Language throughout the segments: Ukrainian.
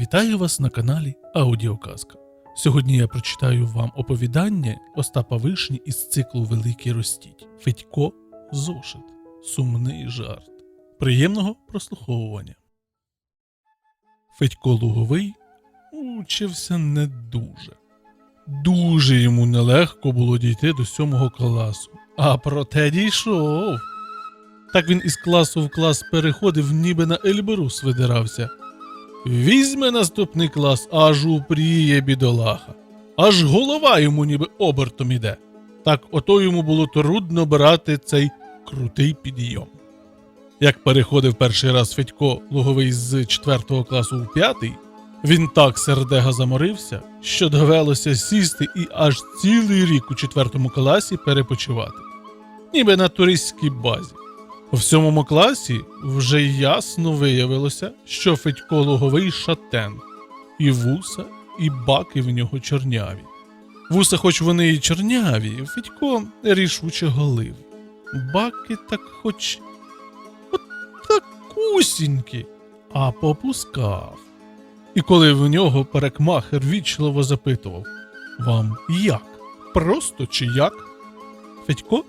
Вітаю вас на каналі Аудіоказка. Сьогодні я прочитаю вам оповідання Остапа Вишні із циклу Великий Ростіть Федько Зошит. Сумний жарт. Приємного прослуховування. Федько Луговий учився не дуже. Дуже йому нелегко було дійти до сьомого класу, а проте дійшов. Так він із класу в клас переходив, ніби на Ельберус видирався. Візьме наступний клас, аж упріє бідолаха. Аж голова йому ніби обертом іде. Так ото йому було трудно брати цей крутий підйом. Як переходив перший раз Федько Луговий з 4 класу у 5, він так сердега заморився, що довелося сісти і аж цілий рік у 4 класі перепочивати, ніби на туристській базі. У сьомому класі вже ясно виявилося, що Федько Луговий шатен, і вуса, і баки в нього чорняві. Вуса, хоч вони і чорняві, Федько рішуче голив. Баки так хоч от такусінькі, а попускав. І коли в нього перекмахер вічливо запитував Вам як? Просто чи як? Федько,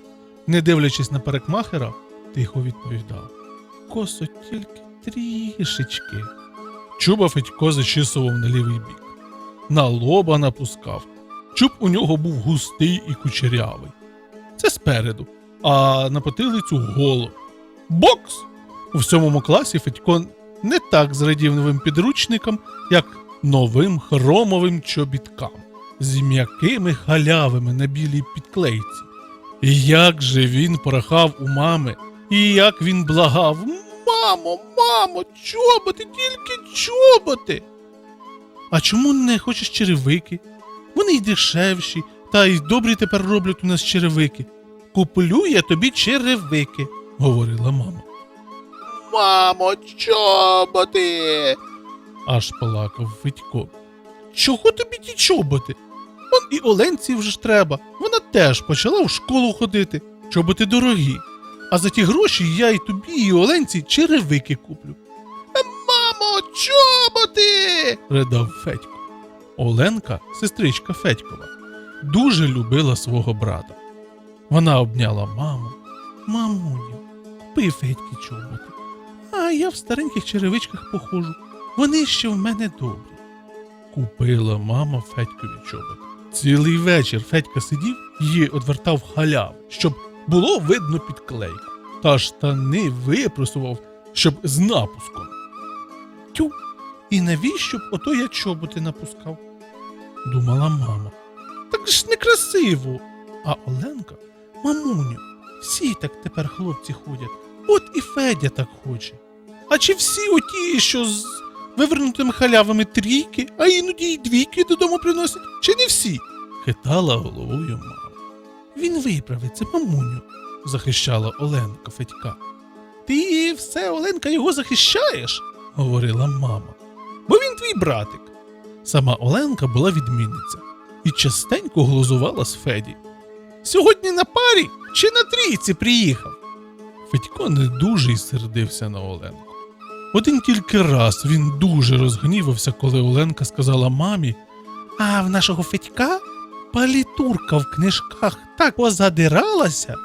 не дивлячись на перекмахера, тихо відповідав. Косо тільки трішечки. Чуба Федько зачісував на лівий бік. На лоба напускав. Чуб у нього був густий і кучерявий. Це спереду, а на потилицю голо. Бокс! У сьомому класі Федько не так зрадів новим підручникам, як новим хромовим чобіткам з м'якими халявами на білій підклейці. І як же він порахав у мами, і як він благав: Мамо, мамо, чоботи, тільки чоботи. А чому не хочеш черевики? Вони й дешевші, та й добрі тепер роблять у нас черевики. Куплю я тобі черевики, говорила мама. Мамо, чоботи. аж плакав Федько. Чого тобі ті чоботи? Он і Оленці вже ж треба. Вона теж почала в школу ходити. Чоботи дорогі. А за ті гроші я і тобі, і Оленці черевики куплю. Мамо, чоботи. ридав Федько. Оленка, сестричка Федькова, дуже любила свого брата. Вона обняла маму. Мамуню, купи Федьки чоботи. А я в стареньких черевичках походжу. Вони ще в мене добрі. Купила мама Федькові чоботи. Цілий вечір Федька сидів і одвертав халяву, щоб було видно підклейку. Та штани випросував, щоб з напуском. Тю, і навіщо б ото я чоботи напускав? думала мама. Так ж некрасиво. А Оленка, мамуню, всі так тепер хлопці ходять. От і Федя так хоче. А чи всі оті, що з вивернутими халявами трійки, а іноді й двійки додому приносять, чи не всі? хитала головою мама. Він виправиться, мамуню, захищала Оленка Федька. Ти все, Оленка, його захищаєш, говорила мама. Бо він твій братик. Сама Оленка була відмінниця і частенько глузувала з Феді. Сьогодні на парі чи на трійці приїхав? Федько не дуже й сердився на Оленку. Один тільки раз він дуже розгнівався, коли Оленка сказала мамі: А в нашого Федька палітурка в книжках так позадиралася,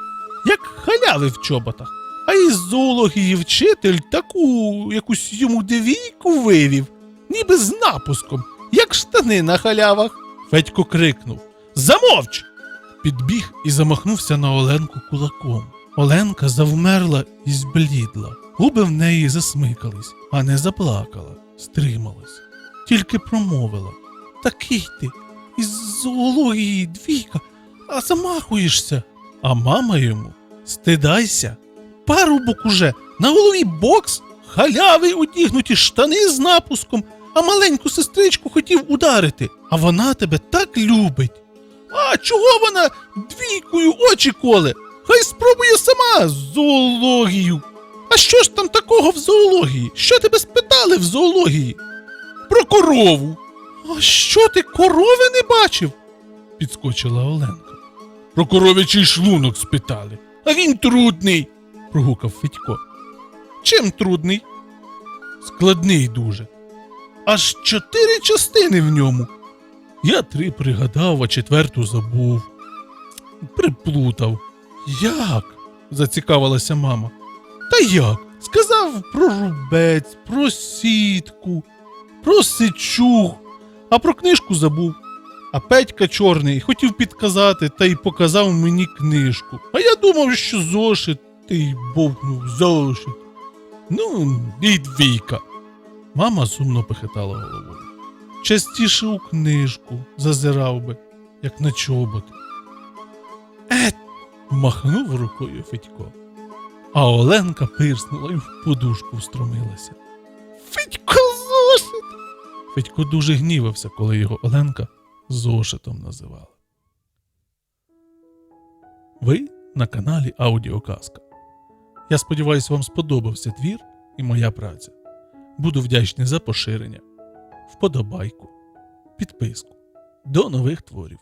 як халяви в чоботах. А із зоології вчитель таку якусь йому двійку вивів, ніби з напуском, як штани на халявах. Федько крикнув Замовч! Підбіг і замахнувся на Оленку кулаком. Оленка завмерла і зблідла. Губи в неї засмикались, а не заплакала, стрималась. Тільки промовила Такий ти, із зоології двійка, а замахуєшся. А мама йому стидайся. Парубок уже на голові бокс, халяви одігнуті штани з напуском, а маленьку сестричку хотів ударити, а вона тебе так любить. А чого вона двійкою очі коле? Хай спробує сама зоологію. А що ж там такого в зоології? Що тебе спитали в зоології? Про корову. А що ти корови не бачив? підскочила Оленка. Про коров'ячий шлунок спитали. А він трудний, прогукав Федько. Чим трудний? Складний дуже. аж чотири частини в ньому. Я три пригадав, а четверту забув. Приплутав. Як? зацікавилася мама. Та як? Сказав про рубець, про сітку, про сичуг, а про книжку забув. А Петька чорний хотів підказати та й показав мені книжку. А я думав, що зошит, ти й бовкнув зошит. Ну, і двійка. Мама сумно похитала головою. Частіше у книжку зазирав би, як на чоботи. Ет, махнув рукою Федько. А Оленка пирснула і в подушку встромилася. Федько дуже гнівався, коли його Оленка зошитом називала. Ви на каналі Аудіоказка. Я сподіваюся, вам сподобався твір і моя праця. Буду вдячний за поширення, вподобайку, підписку. До нових творів.